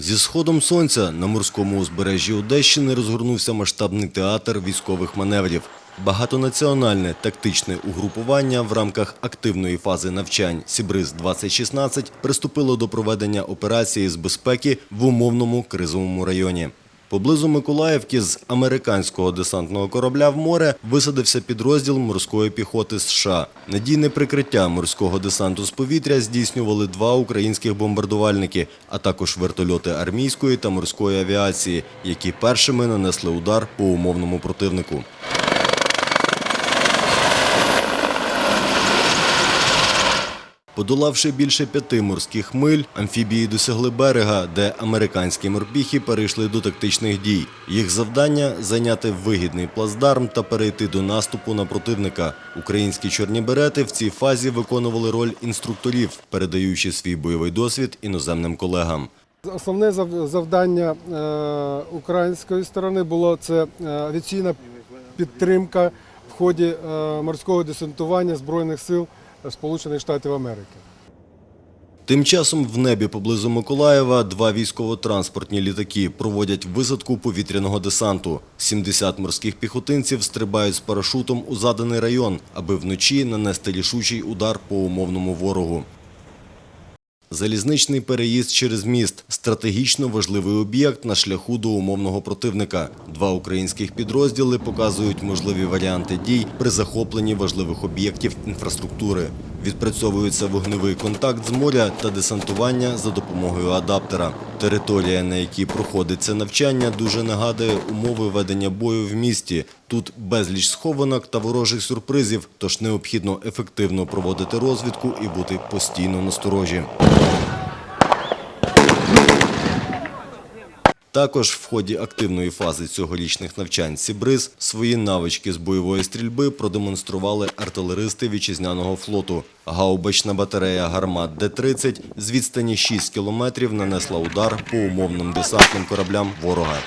Зі сходом сонця на морському узбережжі Одещини розгорнувся масштабний театр військових маневрів. Багатонаціональне тактичне угрупування в рамках активної фази навчань Сібриз-2016 приступило до проведення операції з безпеки в умовному кризовому районі. Поблизу Миколаївки з американського десантного корабля в море висадився підрозділ морської піхоти США. Надійне прикриття морського десанту з повітря здійснювали два українських бомбардувальники, а також вертольоти армійської та морської авіації, які першими нанесли удар по умовному противнику. Подолавши більше п'яти морських миль, амфібії досягли берега, де американські морпіхи перейшли до тактичних дій. Їх завдання зайняти вигідний плацдарм та перейти до наступу на противника. Українські чорні берети в цій фазі виконували роль інструкторів, передаючи свій бойовий досвід іноземним колегам. Основне зав- завдання е, української сторони було це е, авіаційна підтримка в ході е, морського десантування Збройних сил Сполучених Штатів Америки. Тим часом в небі поблизу Миколаєва два військово-транспортні літаки проводять висадку повітряного десанту. 70 морських піхотинців стрибають з парашутом у заданий район, аби вночі нанести рішучий удар по умовному ворогу. Залізничний переїзд через міст – стратегічно важливий об'єкт на шляху до умовного противника. Два українських підрозділи показують можливі варіанти дій при захопленні важливих об'єктів інфраструктури. Відпрацьовується вогневий контакт з моря та десантування за допомогою адаптера. Територія, на якій проходить це навчання, дуже нагадує умови ведення бою в місті. Тут безліч схованок та ворожих сюрпризів, тож необхідно ефективно проводити розвідку і бути постійно насторожі. Також в ході активної фази цьогорічних навчань Сібриз свої навички з бойової стрільби продемонстрували артилеристи вітчизняного флоту. Гаубична батарея гармат Д-30 з відстані 6 кілометрів нанесла удар по умовним десантним кораблям ворога.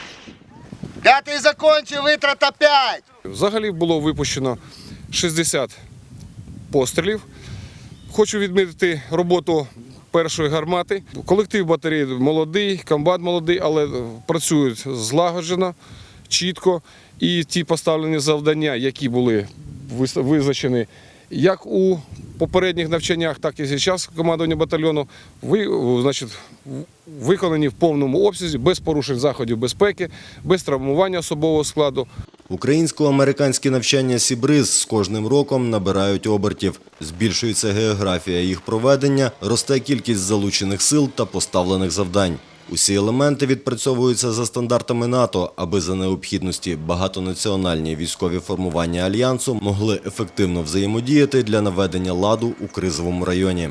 П'ятий закончив, витрата 5. Взагалі було випущено 60 пострілів. Хочу відмітити роботу першої гармати. Колектив батареї молодий, комбат молодий, але працюють злагоджено, чітко. І ті поставлені завдання, які були визначені як у попередніх навчаннях, так і зараз командування батальйону, ви, значить, виконані в повному обсязі, без порушень заходів безпеки, без травмування особового складу. Українсько-американські навчання Сібриз з кожним роком набирають обертів. Збільшується географія їх проведення, росте кількість залучених сил та поставлених завдань. Усі елементи відпрацьовуються за стандартами НАТО, аби за необхідності багатонаціональні військові формування альянсу могли ефективно взаємодіяти для наведення ладу у кризовому районі.